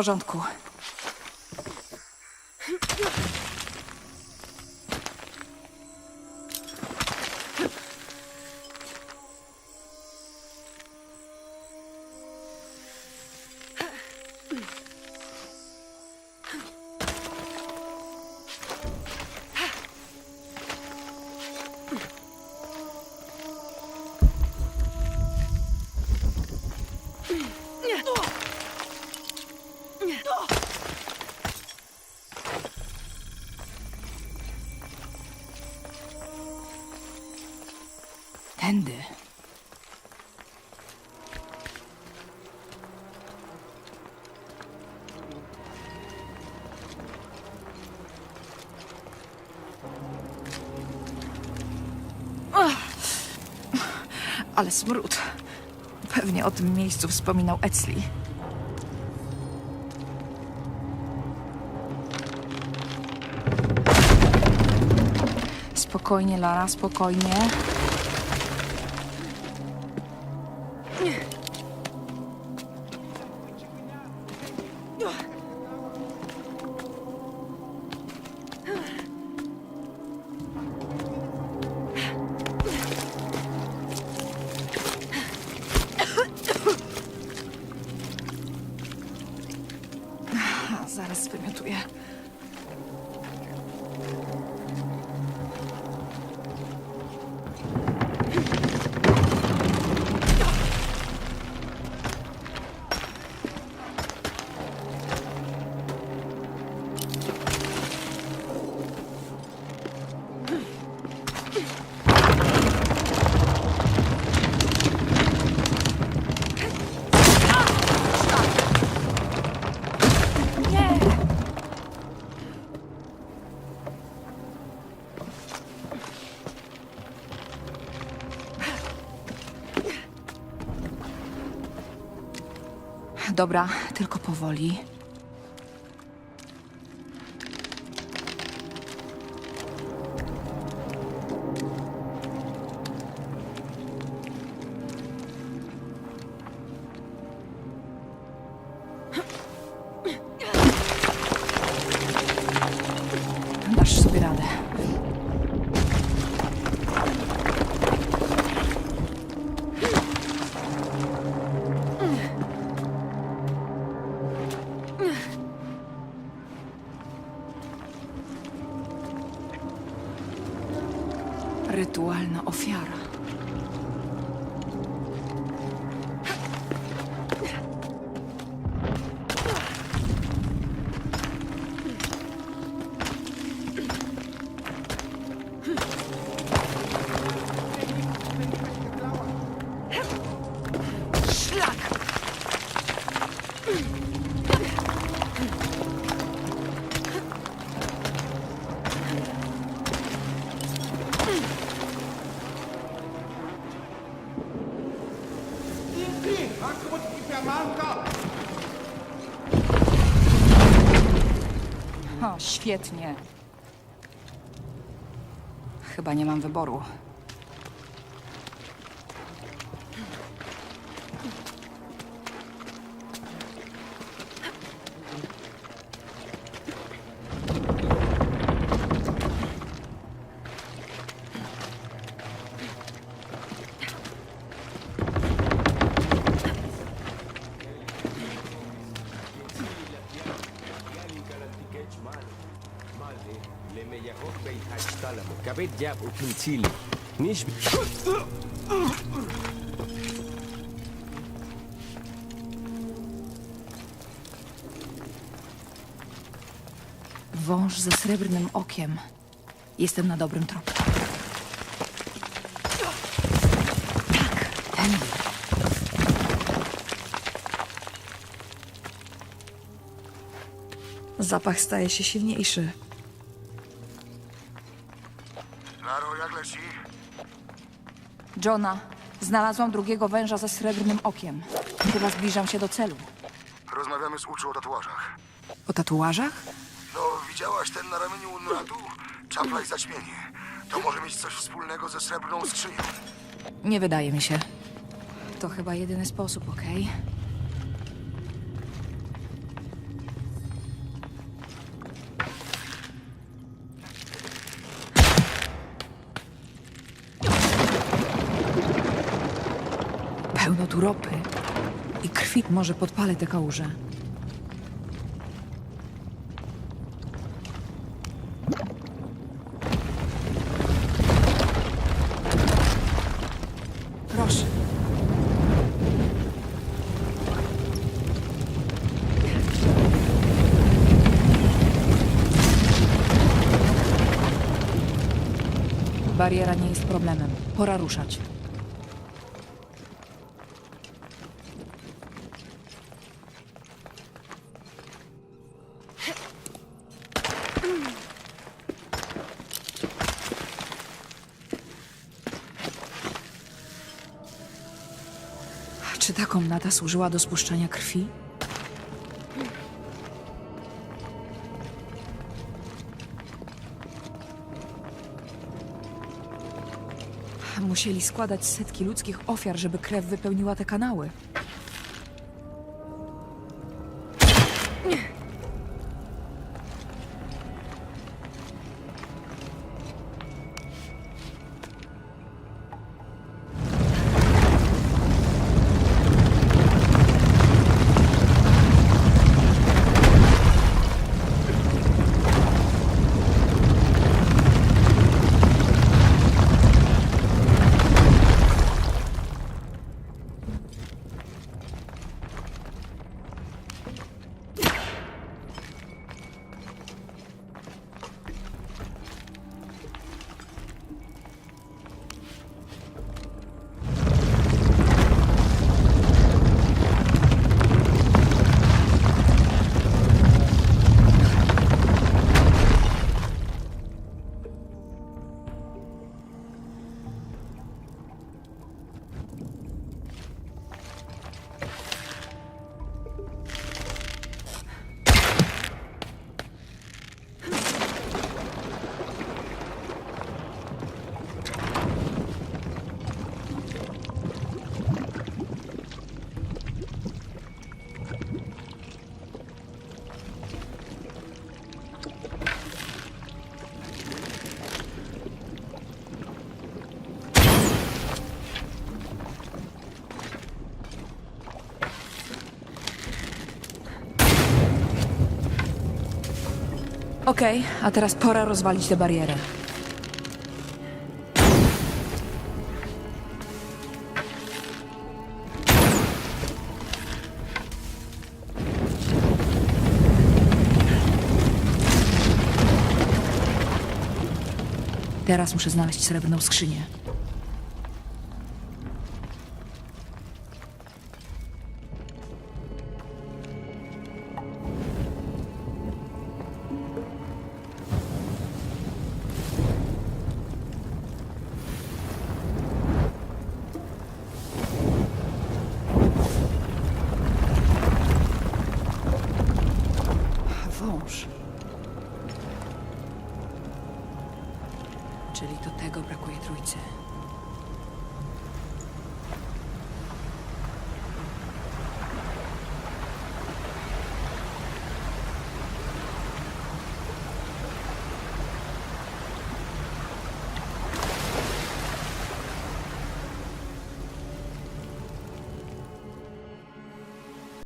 porządku. Tędy. Ale smród. Pewnie o tym miejscu wspominał Etzli. Spokojnie, Lara, spokojnie. A, Zaraz Dobra, tylko powoli. Rytualna ofiara. Szlak! O, świetnie. Chyba nie mam wyboru. Niż... Wąż ze srebrnym okiem. Jestem na dobrym tropie. Tak, ten. Zapach staje się silniejszy. Johna, znalazłam drugiego węża ze srebrnym okiem. Chyba zbliżam się do celu. Rozmawiamy z Uczu o tatuażach. O tatuażach? No, widziałaś ten na ramieniu Unratu? Czapla i zaćmienie. To może mieć coś wspólnego ze srebrną skrzynią. Nie wydaje mi się. To chyba jedyny sposób, okej? Pełno tu ropy i krwi. Może podpalę te kałuże. Proszę. Bariera nie jest problemem. Pora ruszać. Komnata służyła do spuszczania krwi? Musieli składać setki ludzkich ofiar, żeby krew wypełniła te kanały. Okej, a teraz pora rozwalić tę barierę. Teraz muszę znaleźć srebrną skrzynię. користується.